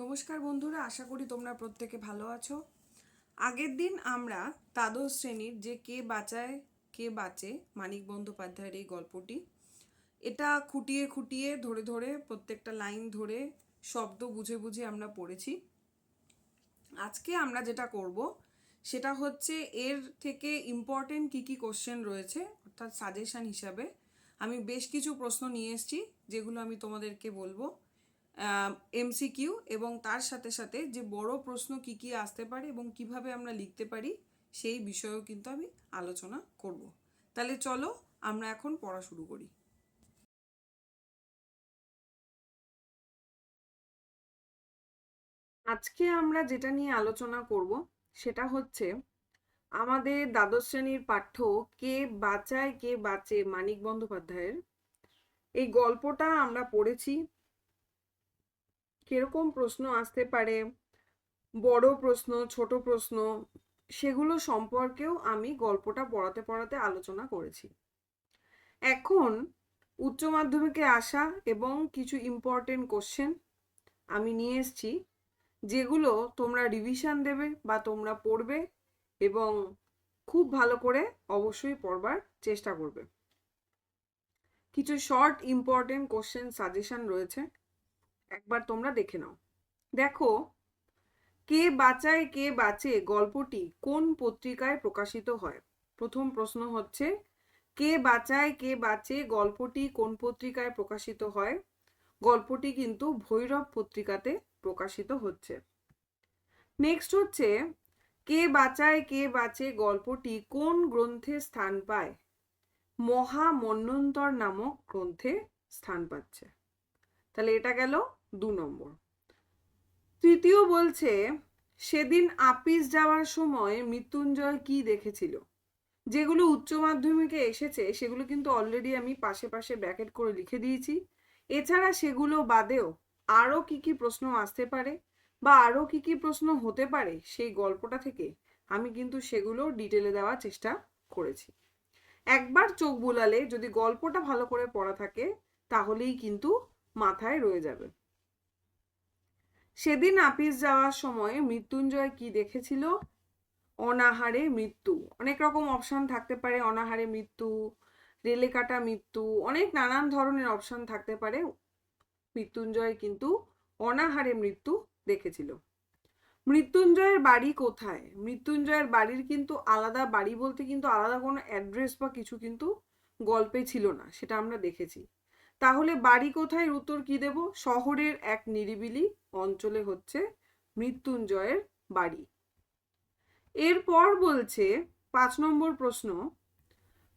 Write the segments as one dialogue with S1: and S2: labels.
S1: নমস্কার বন্ধুরা, আশা করি তোমরা প্রত্যেকে ভালো আছো। আগের দিন আমরা দ্বাদশ শ্রেণির যে কে বাঁচায়, কে বাঁচে মানিক বন্দ্যোপাধ্যায়ের এই গল্পটি, এটা খুঁটিয়ে খুঁটিয়ে ধরে ধরে, প্রত্যেকটা লাইন ধরে শব্দ বুঝে বুঝে আমরা পড়েছি। আজকে আমরা যেটা করব, সেটা হচ্ছে এর থেকে ইম্পর্টেন্ট কী কী কোশ্চেন রয়েছে, অর্থাৎ সাজেশান হিসাবে আমি বেশ কিছু প্রশ্ন নিয়ে এসেছি, যেগুলো আমি তোমাদেরকে বলব। এমসিকিউ এবং তার সাথে সাথে যে বড় প্রশ্ন কি কি আসতে পারে এবং কীভাবে আমরা লিখতে পারি সেই বিষয়েও কিন্তু আমি আলোচনা করব। তাহলে চলো আমরা এখন পড়া শুরু করি। আজকে আমরা যেটা নিয়ে আলোচনা করব সেটা হচ্ছে আমাদের দ্বাদশ শ্রেণির পাঠ্য কে বাঁচায়, কে বাঁচে মানিক বন্দ্যোপাধ্যায়ের। এই গল্পটা আমরা পড়েছি কীরকম প্রশ্ন আসতে পারে? বড় প্রশ্ন, ছোট প্রশ্ন, সেগুলো সম্পর্কেও আমি গল্পটা পড়াতে পড়াতে আলোচনা করেছি। এখন উচ্চ মাধ্যমিকে আসা এবং কিছু ইম্পর্টেন্ট কোশ্চেন আমি নিয়ে এসেছি, যেগুলো তোমরা রিভিশন দেবে বা তোমরা পড়বে এবং খুব ভালো করে অবশ্যই পড়বার চেষ্টা করবে। কিছু শর্ট ইম্পর্টেন্ট কোশ্চেন সাজেশন রয়েছে। একবার তোমরা দেখে নাও। দেখো, কে বাঁচায়, কে বাঁচে গল্পটি কোন পত্রিকায় প্রকাশিত হয়? প্রথম প্রশ্ন হচ্ছে, কে বাঁচায়, কে বাঁচে গল্পটি কোন পত্রিকায় প্রকাশিত হয়? গল্পটি কিন্তু ভৈরব পত্রিকাতে প্রকাশিত হচ্ছে। নেক্সট হচ্ছে, কে বাঁচায়, কে বাঁচে গল্পটি কোন গ্রন্থে স্থান পায়? মহামন্বন্তর নামক গ্রন্থে স্থান পাচ্ছে। তাহলে এটা গেল দু নম্বর। তৃতীয় বলছে, সেদিন আপিস যাওয়ার সময় মৃত্যুঞ্জয় কি দেখেছিল? যেগুলো উচ্চ মাধ্যমিকে এসেছে, সেগুলো কিন্তু অলরেডি আমি পাশে পাশে ব্র্যাকেট করে লিখে দিয়েছি। এছাড়া সেগুলো বাদেও আরও কি কি প্রশ্ন আসতে পারে বা আরও কি কি প্রশ্ন হতে পারে, সেই গল্পটা থেকে আমি কিন্তু সেগুলো ডিটেলে দেওয়ার চেষ্টা করেছি। একবার চোখ বোলালে যদি গল্পটা ভালো করে পড়া থাকে, তাহলেই কিন্তু মাথায় রয়ে যাবে। সেদিন আপিস যাওয়ার সময় মৃত্যুঞ্জয় কি দেখেছিল? অনাহারে মৃত্যু। অনেক রকম অপশন থাকতে পারে, অনাহারে মৃত্যু, রেলে কাটা মৃত্যু, অনেক নানান ধরনের অপশন থাকতে পারে। মৃত্যুঞ্জয় কিন্তু অনাহারে মৃত্যু দেখেছিল। মৃত্যুঞ্জয়ের বাড়ি কোথায়? মৃত্যুঞ্জয়ের বাড়ির কিন্তু আলাদা, বাড়ি বলতে কিন্তু আলাদা কোনো অ্যাড্রেস বা কিছু কিন্তু গল্পে ছিল না, সেটা আমরা দেখেছি। তাহলে বাড়ি কোথায় উত্তর কি দেব? শহরের এক নিরিবিলি অঞ্চলে হচ্ছে মৃত্যুঞ্জয়ের বাড়ি। এরপর বলছে, পাঁচ নম্বর প্রশ্ন,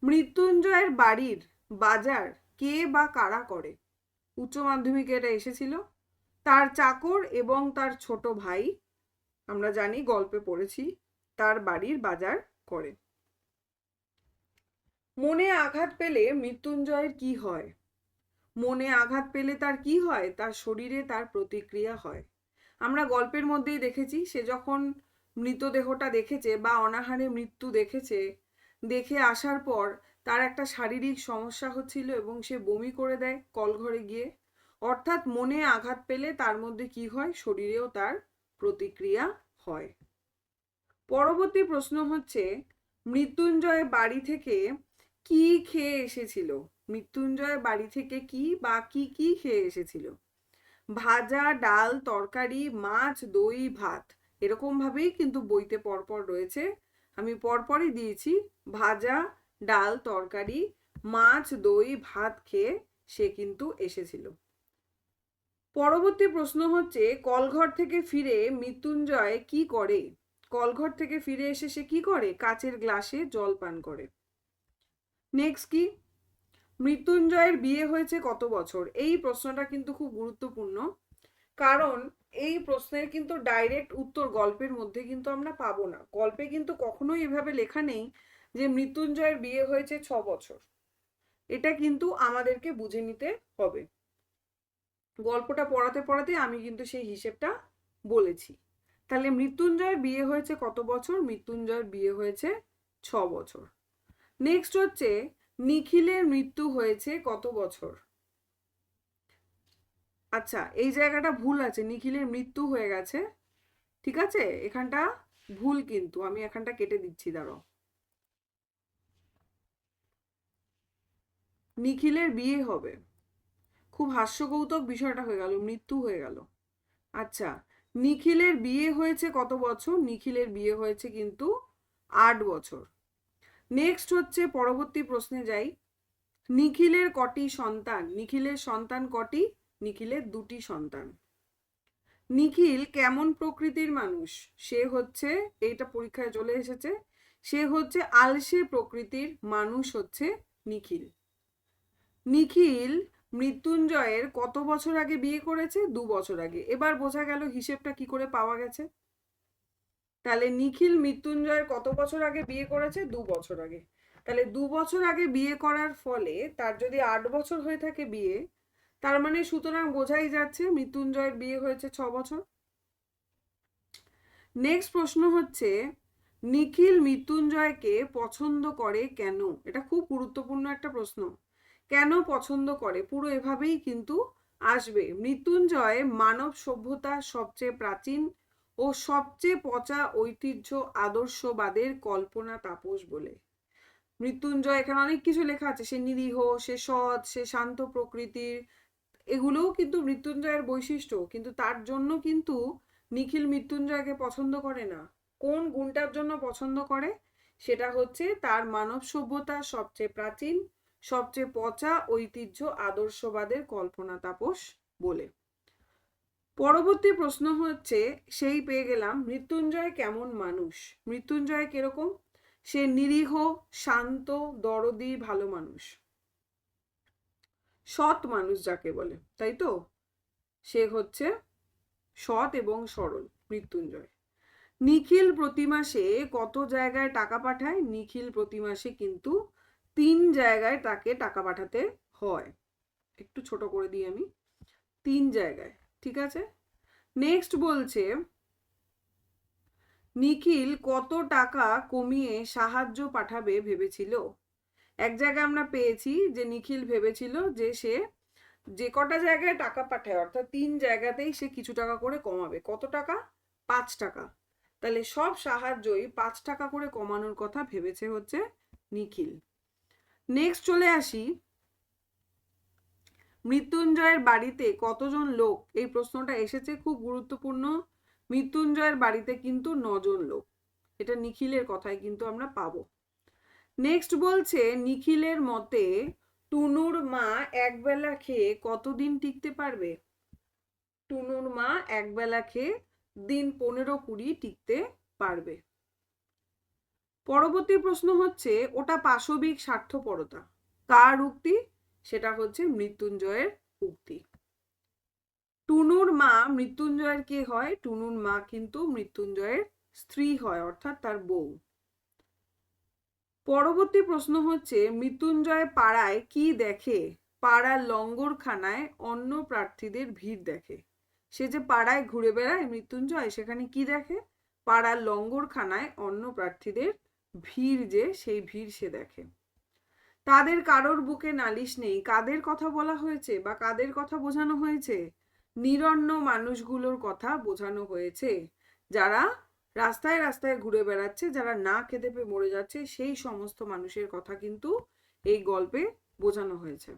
S1: মৃত্যুঞ্জয়ের বাড়ির বাজার কে বা কারা করে? উচ্চ মাধ্যমিকে এটা এসেছিল। তার চাকর এবং তার ছোট ভাই, আমরা জানি গল্পে পড়েছি, তার বাড়ির বাজার করে। মনে আঘাত পেলে মৃত্যুঞ্জয়ের কি হয়? মনে আঘাত পেলে তার কি হয়? তার শরীরে তার প্রতিক্রিয়া হয়। আমরা গল্পের মধ্যেই দেখেছি, সে যখন মৃতদেহটা দেখেছে বা অনাহারে মৃত্যু দেখেছে, দেখে আসার পর তার একটা শারীরিক সমস্যা হচ্ছিল এবং সে বমি করে দেয় কলঘরে গিয়ে। অর্থাৎ মনে আঘাত পেলে তার মধ্যে কি হয়? শরীরেও তার প্রতিক্রিয়া হয়। পরবর্তী প্রশ্ন হচ্ছে, মৃত্যুঞ্জয় বাড়ি থেকে কি খেয়ে এসেছিল? মৃত্যুঞ্জয় বাড়ি থেকে কি বা কি কি খেয়ে এসেছিল? ভাজা, ডাল, তরকারি, মাছ, দই, ভাত। এরকম ভাবেই কিন্তু বইতে পরপর রয়েছে। আমি পরপরই দিয়েছি। ভাজা, ডাল, তরকারি, মাছ, দই, ভাত খেয়ে সে কিন্তু এসেছিল। পরবর্তী প্রশ্ন হচ্ছে, কলঘর থেকে ফিরে মৃত্যুঞ্জয় কি করে? কলঘর থেকে ফিরে এসে সে কি করে? কাচের গ্লাসে জল পান করে। নেক্সট কি? মৃত্যুঞ্জয়ের বিয়ে হয়েছে কত বছর? এই প্রশ্নটা কিন্তু খুব গুরুত্বপূর্ণ। কারণ এই প্রশ্নের কিন্তু ডাইরেক্ট উত্তর গল্পের মধ্যে কিন্তু আমরা পাবো না। গল্পে কিন্তু কখনোই এভাবে লেখা নেই যে মৃত্যুঞ্জয়ের বিয়ে হয়েছে ছ বছর। এটা কিন্তু আমাদেরকে বুঝে নিতে হবে। গল্পটা পড়াতে পড়াতে আমি কিন্তু সেই হিসেবটা বলেছি। তাহলে মৃত্যুঞ্জয়ের বিয়ে হয়েছে কত বছর? মৃত্যুঞ্জয়ের বিয়ে হয়েছে ছ বছর। নেক্সট হচ্ছে নিখিলের মৃত্যু হয়েছে কত বছর? আচ্ছা এই জায়গাটা ভুল আছে। নিখিলের মৃত্যু হয়ে গেছে। ঠিক আছে? এখানটা ভুল কিন্তু। আমি এখানটা কেটে দিচ্ছি, দাঁড়াও। নিখিলের বিয়ে হবে। খুব হাস্যকৌতুক বিষয়টা হয়ে গেল, মৃত্যু হয়ে গেল। আচ্ছা নিখিলের বিয়ে হয়েছে কত বছর? নিখিলের বিয়ে হয়েছে কিন্তু আট বছর। নেক্সট হচ্ছে পরবর্তী প্রশ্নে যাই। নিখিলের কটি সন্তান? নিখিলের সন্তান কটি? নিখিলের দুটি সন্তান। নিখিল কেমন প্রকৃতির মানুষ? সে হচ্ছে, এইটা পরীক্ষায় চলে এসেছে, সে হচ্ছে আলসে প্রকৃতির মানুষ হচ্ছে নিখিল। নিখিল মৃত্যুঞ্জয়ের কত বছর আগে বিয়ে করেছে? দু বছর আগে। এবার বোঝা গেল হিসেবটা কি করে পাওয়া গেছে? তাহলে নিখিল মৃত্যুঞ্জয়ের কত বছর আগে বিয়ে করেছে? দু বছর আগে। তাহলে দু বছর আগে বিয়ে করার ফলে তার যদি আট বছর হয়ে থাকে বিয়ে, তার মানে সুতরাং বোঝাই যাচ্ছে মৃত্যুঞ্জয়ের বিয়ে হয়েছে ছ বছর। নেক্সট প্রশ্ন হচ্ছে, নিখিল মৃত্যুঞ্জয়কে পছন্দ করে কেন? এটা খুব গুরুত্বপূর্ণ একটা প্রশ্ন। কেন পছন্দ করে? পুরো এভাবেই কিন্তু আসবে। মৃত্যুঞ্জয় মানব সভ্যতার সবচেয়ে প্রাচীন ও সবচেয়ে পচা ঐতিহ্য আদর্শবাদের কল্পনা তাপস বলে। মৃত্যুঞ্জয় এখানে অনেক কিছু লেখা আছে। সে নিরীহ, সে সৎ, সে শান্ত প্রকৃতির, এগুলোও কিন্তু মৃত্যুঞ্জয়ের বৈশিষ্ট্য। কিন্তু তার জন্য কিন্তু নিখিল মৃত্যুঞ্জয়কে পছন্দ করে না। কোন গুণটার জন্য পছন্দ করে? সেটা হচ্ছে তার মানব সভ্যতা সবচেয়ে প্রাচীন, সবচেয়ে পচা ঐতিহ্য আদর্শবাদের কল্পনা তাপস বলে। পরবর্তী প্রশ্ন হচ্ছে, সেই পেয়ে গেলাম, মৃত্যুঞ্জয় কেমন মানুষ? মৃত্যুঞ্জয় কীরকম? সে নিরীহ, শান্ত, দরদি, ভালো মানুষ। সৎ মানুষ যাকে বলে, তাই তো? সে হচ্ছে সৎ এবং সরল মৃত্যুঞ্জয়। নিখিল প্রতি মাসে কত জায়গায় টাকা পাঠায়? নিখিল প্রতি মাসে কিন্তু তিন জায়গায় তাকে টাকা পাঠাতে হয়। একটু ছোট করে দিই আমি। তিন জায়গায়। ঠিক আছে? নেক্সট বলছে, নিখিল কত টাকা কমিয়ে সাহায্য পাঠাবে ভেবেছিল? এক জায়গায় আমরা পেয়েছি যে নিখিল ভেবেছিল যে সে যে কটা জায়গায় টাকা পাঠায়, অর্থাৎ তিন জায়গাতেই সে কিছু টাকা করে কমাবে। কত টাকা? পাঁচ টাকা। তাহলে সব সাহায্যই পাঁচ টাকা করে কমানোর কথা ভেবেছে হচ্ছে নিখিল। নেক্সট চলে আসি মৃত্যুঞ্জয়ের বাড়িতে কতজন লোক? এই প্রশ্নটা এসেছে খুব গুরুত্বপূর্ণ। মৃত্যুঞ্জয়ের বাড়িতে কিন্তু নজন লোক। এটা নিখিলের কথাই কিন্তু আমরা পাবো। নেক্সট বলছে, নিখিলের মতে টুনুর মা একবেলা খেয়ে কতদিন টিকতে পারবে? টুনুর মা একবেলা খেয়ে দিন পনেরো কুড়ি টিকতে পারবে। পরবর্তী প্রশ্ন হচ্ছে, ওটা পাশবিক স্বার্থপরতা। কার উক্তি? সেটা হচ্ছে মৃত্যুঞ্জয়ের উক্তি। টুনুর মা মৃত্যুঞ্জয়ের কে হয়? টুনুর মা কিন্তু মৃত্যুঞ্জয়ের স্ত্রী হয়, অর্থাৎ তার বউ। পরবর্তী প্রশ্ন হচ্ছে, মৃত্যুঞ্জয় পাড়ায় কি দেখে? পাড়ার লঙ্গরখানায় অন্য প্রার্থীদের ভিড় দেখে। সে যে পাড়ায় ঘুরে বেড়ায় মৃত্যুঞ্জয়, সেখানে কি দেখে? পাড়ার লঙ্গরখানায় অন্য প্রার্থীদের ভিড় যে, সেই ভিড় সে দেখে। তাদের কারোর বুকে নালিশ নেই। কাদের কথা বলা হয়েছে বা কাদের কথা বোঝানো হয়েছে? নিরন্ন মানুষগুলোর কথা বোঝানো হয়েছে। যারা রাস্তায় রাস্তায় ঘুরে বেড়াচ্ছে, যারা না খেতে পেয়ে মরে যাচ্ছে, সেই সমস্ত মানুষের কথা কিন্তু এই গল্পে বোঝানো হয়েছে।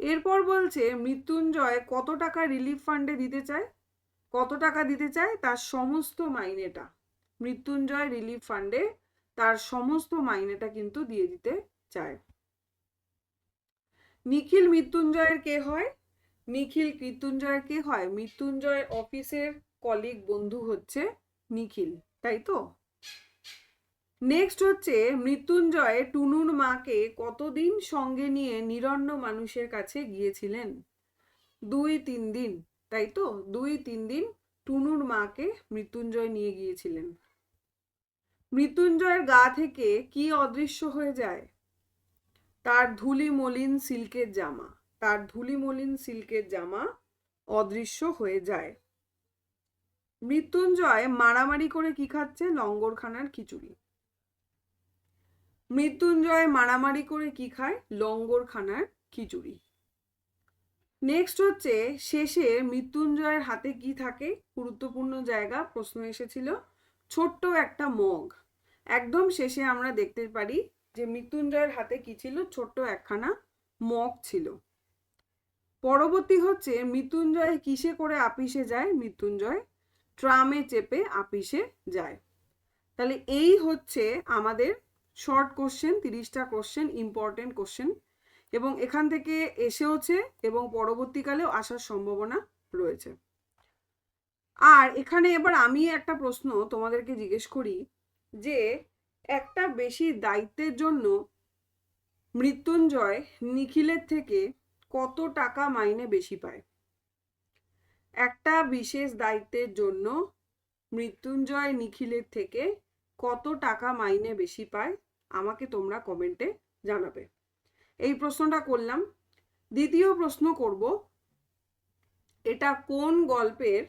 S1: এরপর বলছে, মৃত্যুঞ্জয় কত টাকা রিলিফ ফান্ডে দিতে চায়? কত টাকা দিতে চায়? তার সমস্ত মাইনেটা। মৃত্যুঞ্জয় রিলিফ ফান্ডে তার সমস্ত মাইনেটা কিন্তু দিয়ে দিতে চায়। নিখিল মৃত্যুঞ্জয়ের কে হয়? নিখিল মৃত্যুঞ্জয়ের কে হয়? মৃত্যুঞ্জয়ের অফিসের কলিগ বন্ধু হচ্ছে নিখিল, তাই তো? নেক্সট হচ্ছে মৃত্যুঞ্জয় টুনুর মাকে কতদিন সঙ্গে নিয়ে নিরন্ন মানুষের কাছে গিয়েছিলেন? দুই তিন দিন, তাই তো? দুই তিন দিন টুনুর মাকে মৃত্যুঞ্জয় নিয়ে গিয়েছিলেন। মৃত্যুঞ্জয়ের গা থেকে কি অদৃশ্য হয়ে যায়? তার ধুলি মলিন সিল্কের জামা। তার ধুলি মলিন সিল্কের জামা অদৃশ্য হয়ে যায়। মৃত্যুঞ্জয় মারামারি করে কি খাচ্ছে? লঙ্গরখানার খিচুড়ি। মৃত্যুঞ্জয় মারামারি করে কি খায়? লঙ্গরখানার খিচুড়ি। নেক্সট হচ্ছে, শেষে মৃত্যুঞ্জয়ের হাতে কি থাকে? গুরুত্বপূর্ণ জায়গা, প্রশ্ন এসেছিল। ছোট্ট একটা মগ। একদম শেষে আমরা দেখতে পারি যে মৃত্যুঞ্জয়ের হাতে কি ছিল? ছোট্ট একখানা মগ ছিল। পরবর্তী হচ্ছে মৃত্যুঞ্জয় কিসে করে আপিসে যায়? মৃত্যুঞ্জয় ট্রামে চেপে আপিসে যায়। তাহলে এই হচ্ছে আমাদের শর্ট কোশ্চেন তিরিশটা কোশ্চেন ইম্পর্টেন্ট কোশ্চেন এবং এখান থেকে এসেওছে এবং পরবর্তীকালেও আসার সম্ভাবনা রয়েছে। আর এখানে এবার আমি একটা প্রশ্ন তোমাদেরকে জিজ্ঞেস করি যে একটা বেশি দায়িত্বের জন্য মৃত্যুঞ্জয় নিখিলের থেকে কত টাকা মাইনে বেশি পায়? একটা বিশেষ দায়িত্বের জন্য মৃত্যুঞ্জয় নিখিলের থেকে কত টাকা মাইনে বেশি পায়? আমাকে তোমরা কমেন্টে জানাবে। এই প্রশ্নটা করলাম। দ্বিতীয় প্রশ্ন করব, এটা কোন গল্পের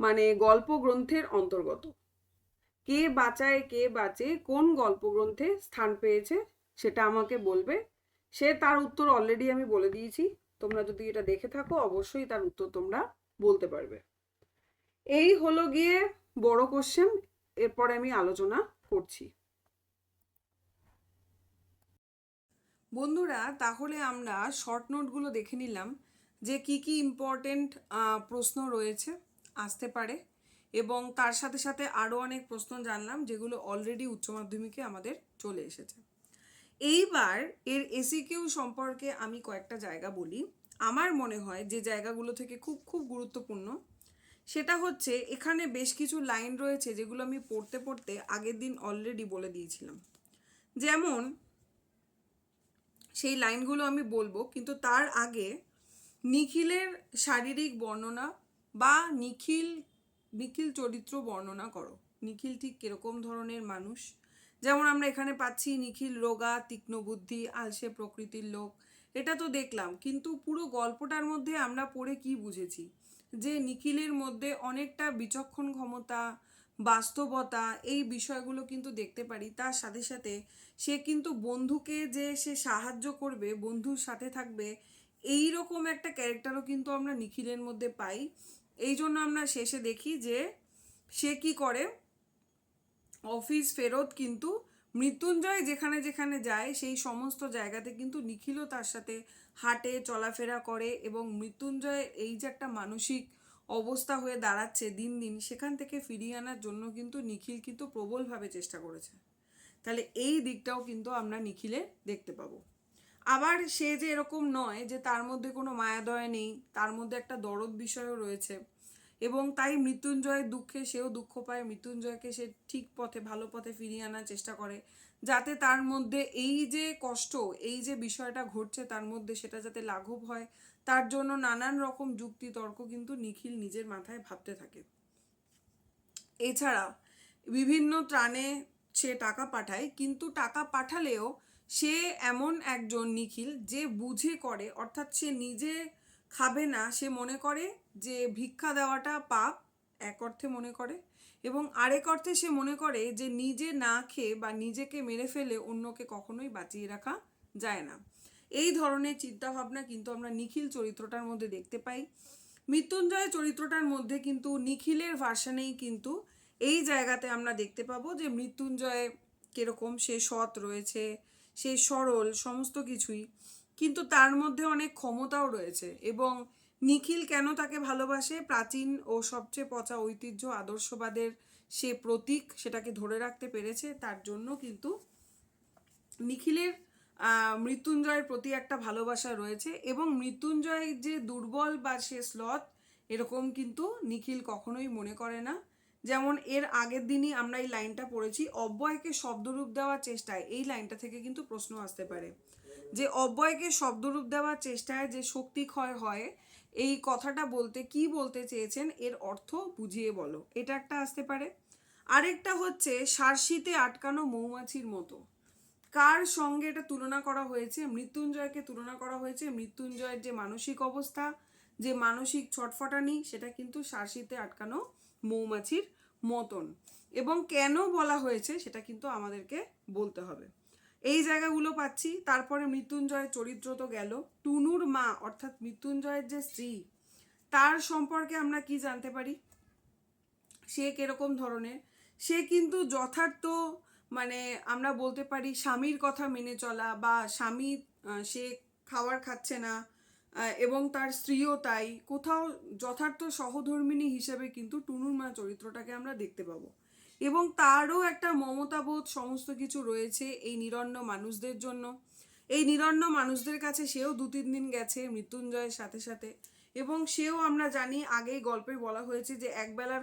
S1: মানে গল্প গ্রন্থের অন্তর্গত? কে বাঁচায়, কে বাঁচে, কোন গল্প গ্রন্থে স্থান পেয়েছে সেটা আমাকে বলবে। সে তার উত্তর অলরেডি আমি বলে দিয়েছি। তোমরা যদি এটা দেখে থাকো, অবশ্যই তার উত্তর তোমরা বলতে পারবে। এই হলো গিয়ে বড় কোশ্চেন এরপরে আমি আলোচনা করছি। বন্ধুরা, তাহলে আমরা শর্ট নোটগুলো দেখে নিলাম যে কি কি ইম্পর্টেন্ট প্রশ্ন রয়েছে। আসতে পারে। এবং তার সাথে সাথে আরও অনেক প্রশ্ন জানলাম, যেগুলো অলরেডি উচ্চ মাধ্যমিকে আমাদের চলে এসেছে। এইবার এর এসিকিউ সম্পর্কে আমি কয়েকটা জায়গা বলি। আমার মনে হয় যে জায়গাগুলো থেকে খুব খুব গুরুত্বপূর্ণ, সেটা হচ্ছে এখানে বেশ কিছু লাইন রয়েছে যেগুলো আমি পড়তে পড়তে আগের দিন অলরেডি বলে দিয়েছিলাম। যেমন, সেই লাইনগুলো আমি বলব, কিন্তু তার আগে নিখিলের শারীরিক বর্ণনা বা নিখিল নিখিল চরিত্র বর্ণনা করো। নিখিল ঠিক কীরকম ধরনের মানুষ? যেমন আমরা এখানে পাচ্ছি নিখিল রোগা, তীক্ষ্ণ বুদ্ধি, আলসে প্রকৃতির লোক, এটা তো দেখলাম। কিন্তু পুরো গল্পটার মধ্যে আমরা পড়ে কি বুঝেছি? যে নিখিলের মধ্যে অনেকটা বিচক্ষণ ক্ষমতা, বাস্তবতা, এই বিষয়গুলো কিন্তু দেখতে পারি। তার সাথে সাথে সে কিন্তু বন্ধুকে যে সে সাহায্য করবে, বন্ধুর সাথে থাকবে এই রকম একটা ক্যারেক্টারও কিন্তু আমরা নিখিলের মধ্যে পাই। এই জন্য আমরা শেষে দেখি যে সে কি করে? অফিস ফেরত কিন্তু মৃত্যুঞ্জয় যেখানে যেখানে যায়, সেই সমস্ত জায়গাতে কিন্তু নিখিলও তার সাথে হাঁটে, চলাফেরা করে এবং মৃত্যুঞ্জয় এই যে একটা মানসিক অবস্থা হয়ে দাঁড়াচ্ছে দিন দিন, সেখান থেকে ফিরিয়ে আনার জন্য কিন্তু নিখিল কিন্তু প্রবলভাবে চেষ্টা করেছে। তাহলে এই দিকটাও কিন্তু আমরা নিখিলে দেখতে পাবো। আবার সে যে এরকম নয় যে তার মধ্যে কোনো মায়াদয় নেই, তার মধ্যে একটা দরদ বিষয়ও রয়েছে। এবং তাই মৃত্যুঞ্জয়ের দুঃখে, সেও দুঃখ পায়, মৃত্যুঞ্জয়কে সে ঠিক পথে, ভালো পথে ফিরিয়ে আনার চেষ্টা করে। যাতে তার মধ্যে এই যে কষ্ট, এই যে বিষয়টা ঘটছে তার মধ্যে সেটা যাতে লাঘব হয়, তার জন্য নানান রকম যুক্তি তর্ক কিন্তু নিখিল নিজের মাথায় ভাবতে থাকে। এছাড়া বিভিন্ন ত্রাণে সে টাকা পাঠায়, কিন্তু টাকা পাঠালেও সে এমন একজন নিখিল যে বুঝে করে, অর্থাৎ সে নিজে খাবে না, সে মনে করে যে ভিক্ষা দেওয়াটা পাপ, এক অর্থে মনে করে, এবং আরেক অর্থে সে মনে করে যে নিজে না খেয়ে বা নিজেকে মেরে ফেলে অন্যকে কখনোই বাঁচিয়ে রাখা যায় না। এই ধরনের চিন্তাভাবনা কিন্তু আমরা নিখিল চরিত্রটার মধ্যে দেখতে পাই। মৃত্যুঞ্জয় চরিত্রটার মধ্যে কিন্তু নিখিলের ভার্সানেই কিন্তু এই জায়গাতে আমরা দেখতে পাবো যে মৃত্যুঞ্জয় কীরকম, সে সৎ রয়েছে সে সরল সমস্ত কিছুই। কিন্তু তার মধ্যে অনেক ক্ষমতাও রয়েছে এবং নিখিল কেন তাকে ভালোবাসে? প্রাচীন ও সবচেয়ে পচা ঐতিহ্য আদর্শবাদের সে প্রতীক সেটাকে ধরে রাখতে পেরেছে, তার জন্য কিন্তু নিখিলের মৃত্যুঞ্জয়ের প্রতি একটা ভালোবাসা রয়েছে এবং মৃত্যুঞ্জয় যে দুর্বল বা সে স্লথ এরকম কিন্তু নিখিল কখনোই মনে করে না। যেমন এর আগের দিনই আমরা এই লাইনটা পড়েছি, অব্যয়কে শব্দরূপ দেওয়ার চেষ্টায়, এই লাইনটা থেকে কিন্তু প্রশ্ন আসতে পারে। যে অব্যয়কে শব্দরূপ দেওয়ার চেষ্টায় যে শক্তি ক্ষয় হয়, এই কথাটা বলতে কি বলতে চেয়েছেন এর অর্থ বুঝিয়ে বলো। এটা একটা আসতে পারে। আরেকটা হচ্ছে সারশিতে আটকানো মৌমাছির মতো। কার সঙ্গে এটা তুলনা করা হয়েছে? মৃত্যুঞ্জয়কে তুলনা করা হয়েছে। মৃত্যুঞ্জয়ের যে মানসিক অবস্থা, যে মানসিক ছটফটানি, সেটা কিন্তু সারশিতে আটকানো মৌমাছির মতন। এবং কেন বলা হয়েছে সেটা কিন্তু আমাদেরকে বলতে হবে। এই জায়গাগুলো পাচ্ছি, তারপরে মৃত্যুঞ্জয়ের চরিত্র তো গেল। টুনুর মা, অর্থাৎ মৃত্যুঞ্জয়ের যে স্ত্রী, তার সম্পর্কে আমরা কি জানতে পারি? সে কীরকম ধরনের? সে কিন্তু যথার্থ মানে আমরা বলতে পারি স্বামীর কথা মেনে চলা বা স্বামী সে খাবার খাচ্ছে না এবং তার স্ত্রীও তাই। কোথাও যথার্থ সহধর্মিণী হিসেবে কিন্তু টুনুর মা চরিত্রটাকে আমরা দেখতে পাবো। এবং তারও একটা মমতাবোধ সমস্ত কিছু রয়েছে এই নিরন্ন মানুষদের জন্য। এই নিরন্ন মানুষদের কাছে সেও দু তিন দিন গেছে মৃত্যুঞ্জয়ের সাথে সাথে। এবং সেও আমরা জানি আগেই গল্পে বলা হয়েছে যে একবেলার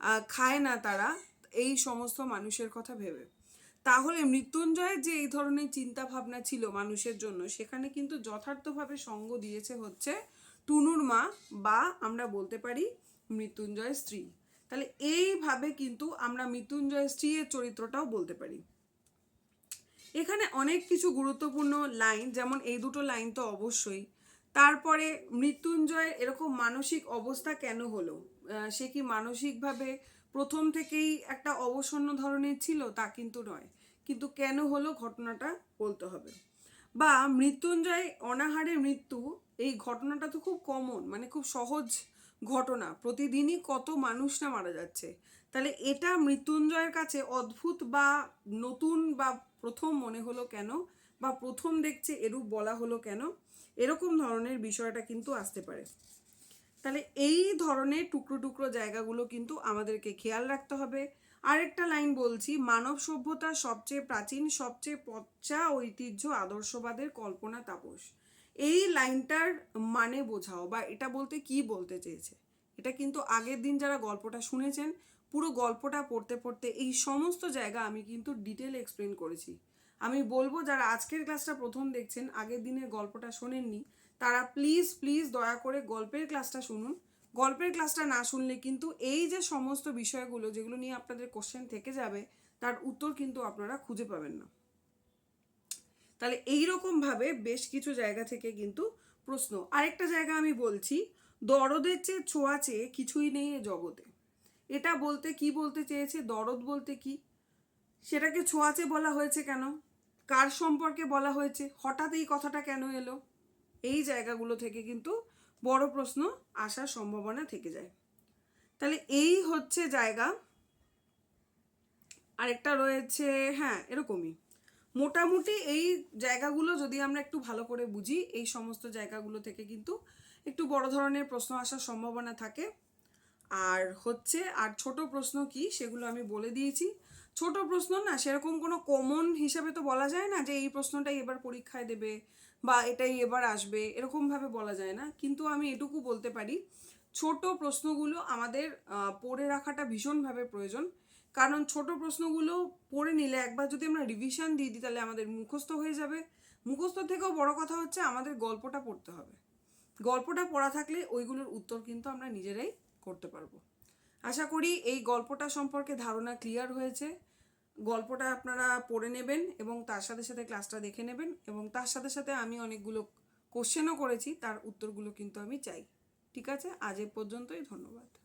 S1: আহ, খায় না তারা। এই সমস্ত মানুষের কথা ভেবে। তাহলে মৃত্যুঞ্জয়ের যে এই ধরনের চিন্তা ভাবনা ছিল মানুষের জন্য, সেখানে কিন্তু যথার্থভাবে সঙ্গ দিয়েছে হচ্ছে টুনুর মা বা আমরা বলতে পারি মৃত্যুঞ্জয়ের স্ত্রী। তাহলে এইভাবে কিন্তু আমরা মৃত্যুঞ্জয় স্ত্রীর চরিত্রটাও বলতে পারি। এখানে অনেক কিছু গুরুত্বপূর্ণ লাইন, যেমন এই দুটো লাইন তো অবশ্যই। তারপরে মৃত্যুঞ্জয়ের এরকম মানসিক অবস্থা কেন হলো? সে কি মানসিকভাবে প্রথম থেকেই একটা অবসন্ন ধরনের ছিল তা কিন্তু নয়। কিন্তু কেন হলো ঘটনাটা বলতে হবে। বা মৃত্যুঞ্জয় অনাহারে মৃত্যু, এই ঘটনাটা তো খুব কমন মানে খুব সহজ ঘটনা। প্রতিদিনই কত মানুষ না মারা যাচ্ছে। তাহলে এটা মৃত্যুঞ্জয়ের কাছে অদ্ভুত বা নতুন বা প্রথম মনে হলো কেন? বা প্রথম দেখছে এরূপ বলা হলো কেন? এরকম ধরনের বিষয়টা কিন্তু আসতে পারে। তাহলে এই ধরনের টুকরো টুকরো জায়গাগুলো কিন্তু আমাদেরকে খেয়াল রাখতে হবে। আরেকটা লাইন বলছি, মানব সভ্যতার সবচেয়ে প্রাচীন, সবচেয়ে পচ্চা ঐতিহ্য আদর্শবাদের কল্পনা তাপস। এই লাইনটার মানে বোঝাও বা এটা বলতে কি বলতে চেয়েছে? এটা কিন্তু আগের দিন যারা গল্পটা শুনেছেন, পুরো গল্পটা পড়তে পড়তে এই সমস্ত জায়গা আমি কিন্তু ডিটেল এক্সপ্লেন করেছি। আমি বলব যারা আজকের ক্লাসটা প্রথম দেখছেন, আগের দিনের গল্পটা শোনেননি, তারা প্লিজ প্লিজ দয়া করে গল্পের ক্লাসটা শুনুন। গল্পের ক্লাসটা না শুনলে কিন্তু এই যে সমস্ত বিষয়গুলো যেগুলো নিয়ে আপনাদের কোশ্চেন থেকে যাবে, তার উত্তর কিন্তু আপনারা খুঁজে পাবেন না। তাহলে এই রকম ভাবে বেশ কিছু জায়গা থেকে কিন্তু প্রশ্ন। আরেকটা জায়গা আমি বলছি, দরদের চেয়ে ছোঁয়া চেয়ে কিছুই নেই এ জগতে। এটা বলতে কি বলতে চেয়েছে, দরদ বলতে কি? সেটাকে ছোঁয়াচে বলা হয়েছে কেন? কার সম্পর্কে বলা হয়েছে? হঠাৎ এই কথাটা কেন এলো? এই জায়গাগুলো থেকে কিন্তু বড় প্রশ্ন আসার সম্ভাবনা থেকে যায়। তাহলে এই হচ্ছে জায়গা। আরেকটা রয়েছে হ্যাঁ এরকমই। মোটামুটি এই জায়গাগুলো যদি আমরা একটু ভালো করে বুঝি, এই সমস্ত জায়গাগুলো থেকে কিন্তু একটু বড় ধরনের প্রশ্ন আসার সম্ভাবনা থাকে। আর হচ্ছে, আর ছোট প্রশ্ন কি সেগুলো আমি বলে দিয়েছি। ছোট প্রশ্ন না, সেরকম কোনো কমন হিসাবে তো বলা যায় না যে এই প্রশ্নটাই এবার পরীক্ষায় দেবে বা এটাই এবার আসবে, এরকমভাবে বলা যায় না। কিন্তু আমি এটুকু বলতে পারি, ছোট প্রশ্নগুলো আমাদের পড়ে রাখাটা ভীষণভাবে প্রয়োজন। কারণ ছোট প্রশ্নগুলো পড়ে নিলে একবার যদি আমরা রিভিশন দিয়ে দিই, তাহলে আমাদের মুখস্থ হয়ে যাবে। মুখস্থ থেকেও বড় কথা হচ্ছে আমাদের গল্পটা পড়তে হবে। গল্পটা পড়া থাকলে ওইগুলোর উত্তর কিন্তু আমরা নিজেরাই করতে পারব। আশা করি এই গল্পটা সম্পর্কে ধারণা ক্লিয়ার হয়েছে। গল্পটা আপনারা পড়ে নেবেন এবং তার সাথে সাথে ক্লাসটা দেখে নেবেন এবং তার সাথে সাথে আমি অনেকগুলো কোশ্চেনও করেছি, তার উত্তরগুলো কিন্তু আমি চাই। ঠিক আছে? আজ এ পর্যন্তই, ধন্যবাদ।